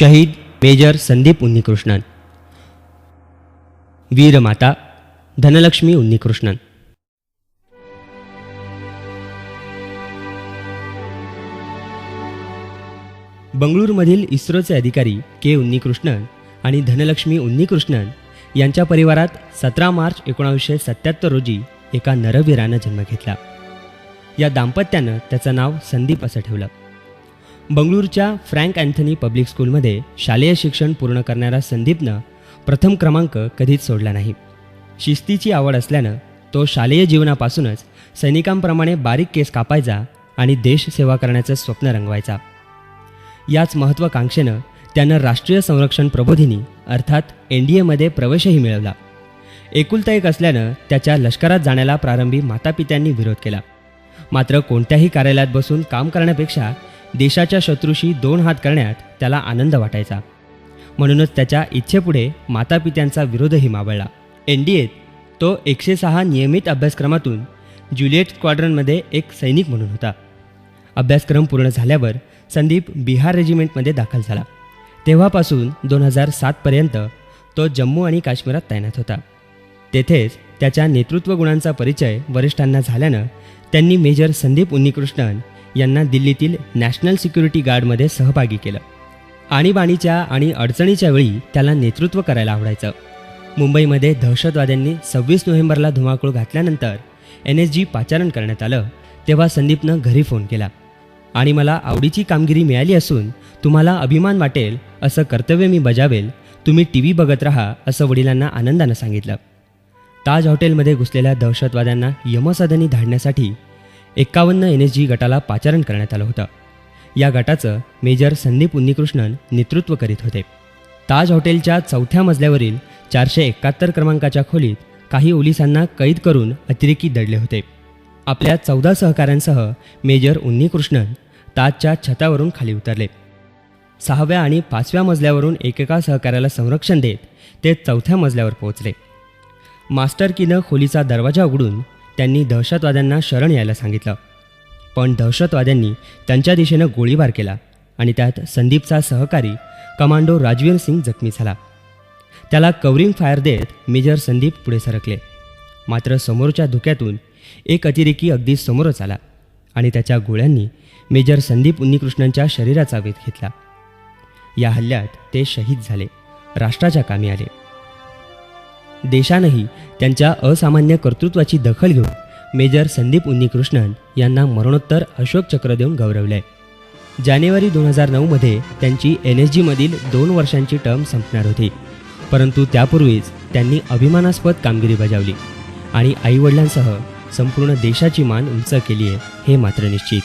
शहीद मेजर संदीप उन्नीकृष्णन. वीरमाता धनलक्ष्मी उन्नीकृष्णन. बंगळूरमधील इस्रोचे अधिकारी के उन्नीकृष्णन आणि धनलक्ष्मी उन्नीकृष्णन यांच्या परिवारात सतरा मार्च एकोणावीसशे सत्याहत्तर रोजी एका नरवीरानं जन्म घेतला. या दाम्पत्यानं त्याचं नाव संदीप असं ठेवलं. बंगळूरच्या फ्रँक अँथनी पब्लिक स्कूलमध्ये शालेय शिक्षण पूर्ण करणारा संदीपनं प्रथम क्रमांक कधीच सोडला नाही. शिस्तीची आवड असल्यानं तो शालेय जीवनापासूनच सैनिकांप्रमाणे बारीक केस कापायचा आणि देशसेवा करण्याचं स्वप्न रंगवायचा. याच महत्त्वाकांक्षेनं त्यानं राष्ट्रीय संरक्षण प्रबोधिनी अर्थात एन डी एमध्ये प्रवेशही मिळवला. एकुलता एक असल्यानं त्याच्या लष्करात जाण्याला प्रारंभी मातापित्यांनी विरोध केला. मात्र कोणत्याही कार्यालयात बसून काम करण्यापेक्षा देशाच्या शत्रूशी दोन हात करण्यात त्याला आनंद वाटायचा. म्हणूनच त्याच्या इच्छेपुढे मातापित्यांचा विरोधही मावळला. एन डी एत तो एकशे सहा नियमित अभ्यासक्रमातून ज्युलिएट स्क्वाड्रनमध्ये एक सैनिक म्हणून होता. अभ्यासक्रम पूर्ण झाल्यावर संदीप बिहार रेजिमेंटमध्ये दाखल झाला. तेव्हापासून दोन हजार सातपर्यंत तो जम्मू आणि काश्मीरात तैनात होता. तेथेच त्याच्या नेतृत्व गुणांचा परिचय वरिष्ठांना झाल्यानं त्यांनी मेजर संदीप उन्नीकृष्णन यांना दिल्लीतील नॅशनल सिक्युरिटी गार्डमध्ये सहभागी केलं. आणीबाणीच्या आणि अडचणीच्या वेळी त्याला नेतृत्व करायला आवडायचं. मुंबईमध्ये दहशतवाद्यांनी सव्वीस नोव्हेंबरला धुमाकूळ घातल्यानंतर एन एस जी पाचारण करण्यात आलं तेव्हा संदीपनं घरी फोन केला. आणि मला आवडीची कामगिरी मिळाली असून तुम्हाला अभिमान वाटेल असं कर्तव्य मी बजावेल तुम्ही टी व्ही बघत राहा असं वडिलांना आनंदानं सांगितलं. ताज हॉटेलमध्ये घुसलेल्या दहशतवाद्यांना यमसदनी धाडण्यासाठी एक्कावन्न एन एस जी गटाला पाचारण करण्यात आलं होतं. या गटाचं मेजर संदीप उन्नीकृष्णन नेतृत्व करीत होते. ताज हॉटेलच्या चौथ्या मजल्यावरील चारशे एकाहत्तर क्रमांकाच्या खोलीत काही पोलिसांना कैद करून अतिरेकी दडले होते. आपल्या चौदा सहकाऱ्यांसह मेजर उन्नीकृष्णन ताजच्या छतावरून खाली उतरले. सहाव्या आणि पाचव्या मजल्यावरून एकेका सहकाऱ्याला संरक्षण देत ते चौथ्या मजल्यावर पोहोचले. मास्टर कीनं खोलीचा दरवाजा उघडून त्यांनी दहशतवाद्यांना शरण यायला सांगितलं. पण दहशतवाद्यांनी त्यांच्या दिशेनं गोळीबार केला आणि त्यात संदीपचा सहकारी कमांडो राजवीर सिंग जखमी झाला. त्याला कवरिंग फायर देत मेजर संदीप पुढे सरकले. मात्र समोरच्या धुक्यातून एक अतिरेकी अगदी समोरच आला आणि त्याच्या गोळ्यांनी मेजर संदीप उन्नीकृष्णांच्या शरीराचा वेध घेतला. या हल्ल्यात ते शहीद झाले. राष्ट्राच्या कामी आले. देशानंही त्यांच्या असामान्य कर्तृत्वाची दखल घेऊन मेजर संदीप उन्नीकृष्णन यांना मरणोत्तर अशोक चक्र देऊन गौरवले जानेवारी दोन हजार नऊमध्ये त्यांची एन एस जीमधील दोन वर्षांची टर्म संपणार होती. परंतु त्यापूर्वीच त्यांनी अभिमानास्पद कामगिरी बजावली आणि आईवडिलांसह संपूर्ण देशाची मान उंच केली आहे हे मात्र निश्चित.